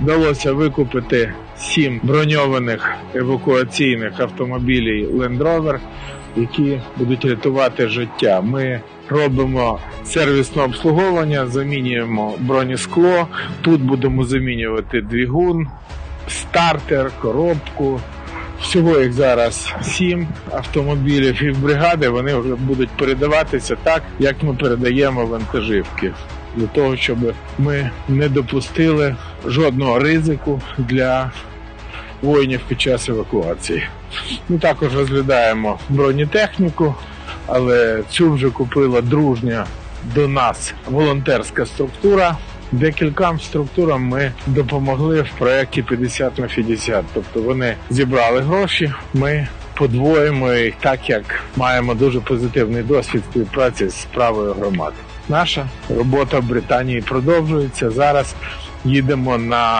вдалося викупити сім броньованих евакуаційних автомобілів Land Rover, які будуть рятувати життя. Ми робимо сервісне обслуговування, замінюємо бронескло. Тут будемо замінювати двигун, стартер, коробку. Всього їх зараз сім автомобілів і бригади вони вже будуть передаватися так, як ми передаємо вантажівки. Для того, щоб ми не допустили жодного ризику для воїнів під час евакуації. Ми також розглядаємо бронетехніку, але цю вже купила дружня до нас волонтерська структура. Декільком структурам ми допомогли в проєкті 50 на 50. Тобто вони зібрали гроші. Ми подвоїмо їх так, як маємо дуже позитивний досвід співпраці з правою громад. Наша робота в Британії продовжується. Зараз їдемо на